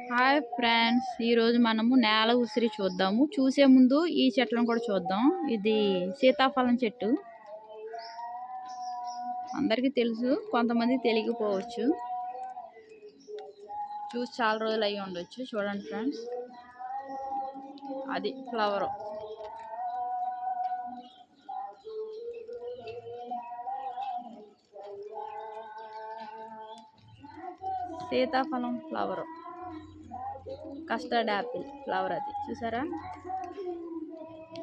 Hi friends ఈరోజు మనము నేల ఉసిరి చూద్దాము. చూసే ముందు ఈ చెట్లను కూడా చూద్దాం. ఇది సీతాఫలం చెట్టు. అందరికీ తెలుసు కొంతమంది తెలియకపోవచ్చు. చూసి చాలా రోజులు అయ్యి ఉండొచ్చు. చూడండి ఫ్రెండ్స్. అది ఫ్లవర్. సీతాఫలం ఫ్లవర్. కస్టర్డ్ యాపిల్ ఫ్లవర్ అది. చూసారా?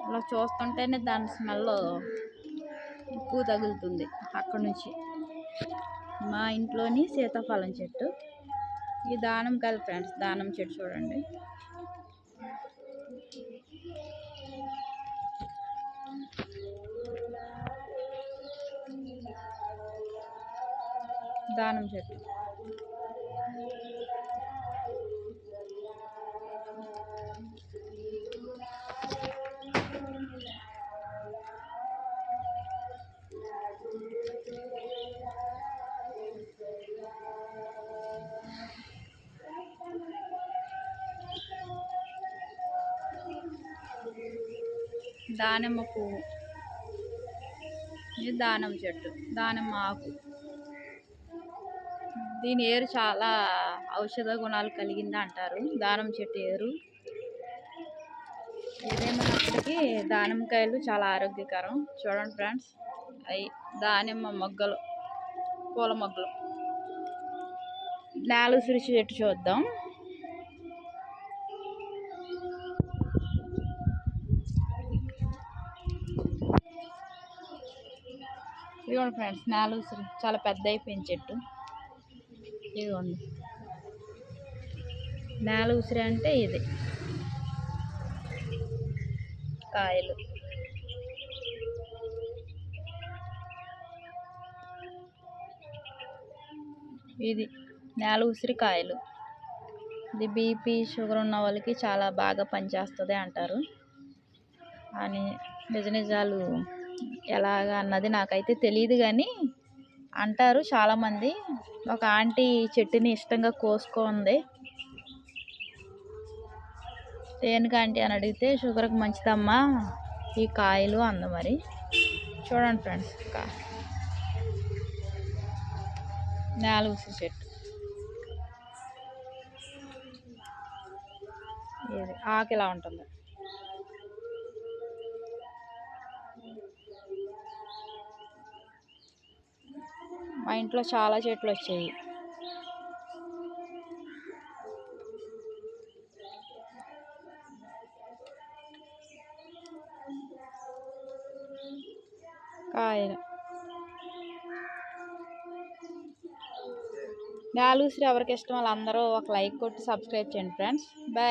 అలా చూస్తుంటేనే దాని స్మెల్ ఎక్కువ తగులుతుంది అక్కడ నుంచి. మా ఇంట్లోని సీతాఫలం చెట్టు. ఈ దానం కాదు ఫ్రెండ్స్ దానం చెట్టు చూడండి. దానం చెట్టు. దానిమ్మ పువ్వు. ఇది దానిమ్మ చెట్టు దానిమ్మ ఆకు. దీని ఏరు చాలా ఔషధ గుణాలు కలిగింది అంటారు. దానిమ్మ చెట్టు ఏరు. ఏదేమైనప్పటికీ దానిమ్మకాయలు చాలా ఆరోగ్యకరం. చూడండి ఫ్రెండ్స్ అవి దానిమ్మ మొగ్గలు పూల మొగ్గలు. నేల సిరిచి చెట్టు చూద్దాం. ఇదిగోండి ఫ్రెండ్స్ నేల ఉసిరి చాలా పెద్ద అయిపోయింది చెట్టు. ఇదిగోండి. నేల ఉసిరి అంటే ఇది. కాయలు. ఇది నేల ఉసిరి కాయలు. ఇది బీపీ షుగర్ ఉన్న వాళ్ళకి చాలా బాగా పనిచేస్తుంది అంటారు. అని నిజ నిజాలు ఎలాగ అన్నది నాకైతే తెలియదు కానీ అంటారు చాలామంది. ఒక ఆంటీ చెట్టుని ఇష్టంగా కోసుకుంది. దేనికి ఆంటీ అని అడిగితే షుగర్కి మంచిదమ్మా ఈ కాయలు అంద మరి. చూడండి ఫ్రెండ్స్ కా నేల ఉసిరి చెట్టు. ఇది ఆకు ఇలా ఉంటుంది. మా ఇంట్లో చాలా చెట్లు వచ్చాయి. కాయలు. నేల ఎవరికి ఇష్టం వాళ్ళందరూ ఒక లైక్ కొట్టి సబ్స్క్రైబ్ చేయండి ఫ్రెండ్స్. బాయ్.